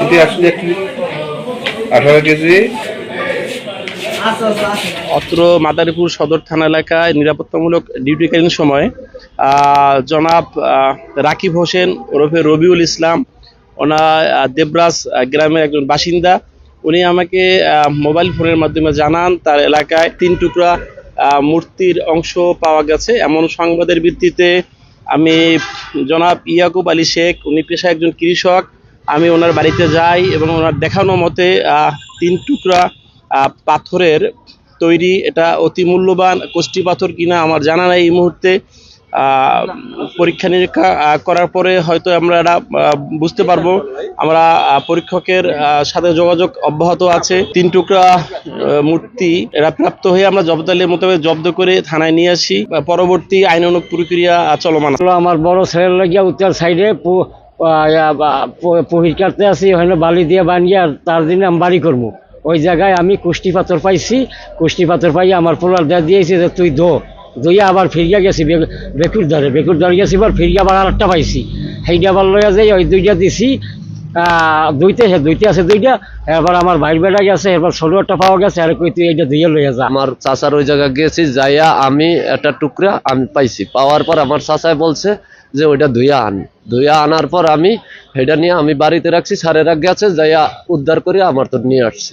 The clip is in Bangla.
যদি আসলে আঠারো কেজি। অত্র মাদারীপুর সদর থানা এলাকায় নিরাপত্তামূলক ডিউটিকালীন সময় আহ, জনাব রাকিব হোসেন ওরফে রবিউল ইসলাম ওনার আহ, দেবরাজ গ্রামের একজন বাসিন্দা। উনি আমাকে মোবাইল ফোনের মাধ্যমে জানান তার এলাকায় তিন টুকরা মূর্তির অংশ পাওয়া গেছে। এমন সংবাদের ভিত্তিতে আমি জনাব ইয়াকুব আলী শেখ, উনি পেশায় একজন কৃষক, আমি ওনার বাড়িতে যাই এবং ওনার দেখানো মতে তিন টুকরা পাথরের তৈরি, এটা অতি মূল্যবান কষ্টি পাথর কিনা আমার জানা নাই এই মুহূর্তে। পরীক্ষা নিরীক্ষা করার পরে হয়তো আমরা এটা বুঝতে পারব। আমরা পরীক্ষকের সাথে যোগাযোগ অব্যাহত আছে। তিন টুকরা মূর্তি এরা প্রাপ্ত হয়ে আমরা জব্দালের মোতাবেক জব্দ করে থানায় নিয়ে আসি। পরবর্তী আইন আইনানুগ প্রক্রিয়া চলমান। আমার বড় ছেলের লাগিয়া উত্তর সাইডে পহির কাটতে আছি ওখানে বালি দিয়ে বানিয়ে আর তার দিনে আমি বাড়ি করব। ওই জায়গায় আমি কুষ্টি পাথর পাইছি। কুষ্টি পাথর পাই আমার পোলার দেয়া দিয়েছি যে তুই দো দইয়া আবার ফিরিয়া গেছি বেকুর ধরে বেকুর ধরে গেছি এবার ফিরিয়া আবার আরেকটা পাইছি। সেইটা আবার লইয়া যাই, ওই দুইটা দিছি। দুইটা সে দুইটা আছে দুইটা। এবার আমার ভাইয়ের বেড়া গেছে এবার ষোলো একটা পাওয়া গেছে, আর কই তুই এইটা দুইয়া লইয়া যা। আমার চাচার ওই জায়গায় গেছি, যাইয়া আমি একটা টুকরা আমি পাইছি। পাওয়ার পর আমার চাচায় বলছে যে ওইটা ধুইয়া আন। ধুইয়া আনার পর আমি সেটা নিয়ে আমি বাড়িতে রাখছি, সারেরা গেছে যাইয়া উদ্ধার করে আমার তো নিয়ে আসছে।